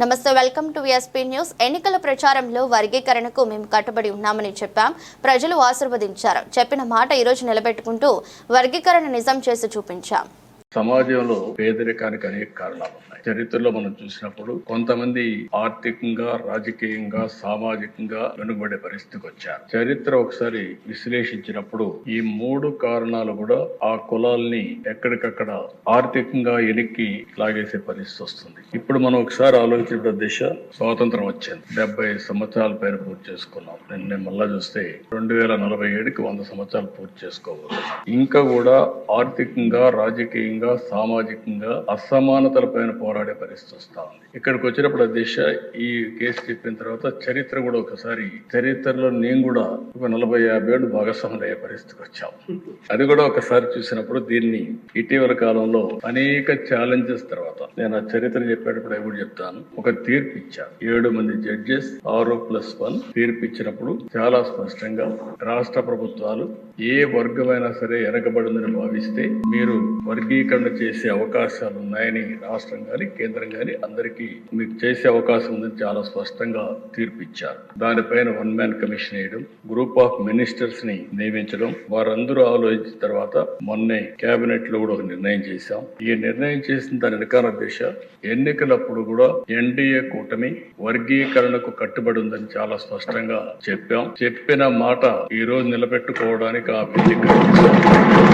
నమస్తే welcome to VSP news ఎన్నికల ప్రచారంలో వర్గీకరణకు మేము కట్టుబడి ఉన్నామని చెప్పాం. ప్రజలు ఆశీర్వదించారు. చెప్పిన మాట ఈరోజు నిలబెట్టుకుంటూ వర్గీకరణ నిజం చేసి చూపించాం. సమాజంలో పేదరికానికి అనేక కారణాలు ఉన్నాయి. చరిత్రలో మనం చూసినప్పుడు కొంతమంది ఆర్థికంగా రాజకీయంగా సామాజికంగా వెనుకబడే పరిస్థితికి వచ్చారు. చరిత్ర ఒకసారి విశ్లేషించినప్పుడు ఈ మూడు కారణాలు కూడా ఆ కులాల్ని ఎక్కడికక్కడ ఆర్థికంగా ఎనిక్కి లాగేసే పరిస్థితి వస్తుంది. ఇప్పుడు మనం ఒకసారి ఆలోచించిన దిశ స్వాతంత్రం వచ్చింది. డెబ్బై సంవత్సరాల పైన పూర్తి చేసుకున్నాం. నిన్న మళ్ళా చూస్తే రెండు వేల నలభై ఏడుకి వంద సంవత్సరాలు పూర్తి చేసుకోవాలి ఇంకా కూడా ఆర్థికంగా రాజకీయంగా సామాజికంగా అసమానతల పైన పోరాడే పరిస్థితి వస్తా ఉంది. ఇక్కడికి వచ్చినప్పుడు దిశ ఈ కేసు చెప్పిన తర్వాత చరిత్ర కూడా ఒకసారి చరిత్రలో నేను కూడా ఒక నలభై యాభై ఏళ్ళు భాగస్వాములు అయ్యే పరిస్థితికి వచ్చాం. అది కూడా ఒకసారి చూసినప్పుడు దీన్ని ఇటీవల కాలంలో అనేక ఛాలెంజెస్ తర్వాత నేను ఆ చరిత్ర చెప్పేటప్పుడు అవి కూడా చెప్తాను. ఒక తీర్పు ఇచ్చాను ఏడు మంది జడ్జెస్ ఆరు ప్లస్ వన్ తీర్పు ఇచ్చినప్పుడు చాలా స్పష్టంగా రాష్ట్ర ప్రభుత్వాలు ఏ వర్గమైనా సరే వెనకబడిందని భావిస్తే మీరు వర్గీకరణ చేసే అవకాశాలు ఉన్నాయని రాష్ట్రం గాని కేంద్రం గాని అందరికీ మీకు చేసే అవకాశం ఉందని చాలా స్పష్టంగా తీర్పిచ్చారు. దానిపైన వన్ మ్యాన్ కమిషన్ వేయడం గ్రూప్ ఆఫ్ మినిస్టర్స్ని నియమించడం వారందరూ ఆలోచించిన తర్వాత మొన్నే కేబినెట్లో కూడా ఒక నిర్ణయం చేశాం. ఈ నిర్ణయం చేసిన దాని వెనకాల దిశ ఎన్నికలప్పుడు కూడా ఎన్డీఏ కూటమి వర్గీకరణకు కట్టుబడి ఉందని చాలా స్పష్టంగా చెప్పాం. చెప్పిన మాట ఈ రోజు నిలబెట్టుకోవడానికి ఆ వేదిక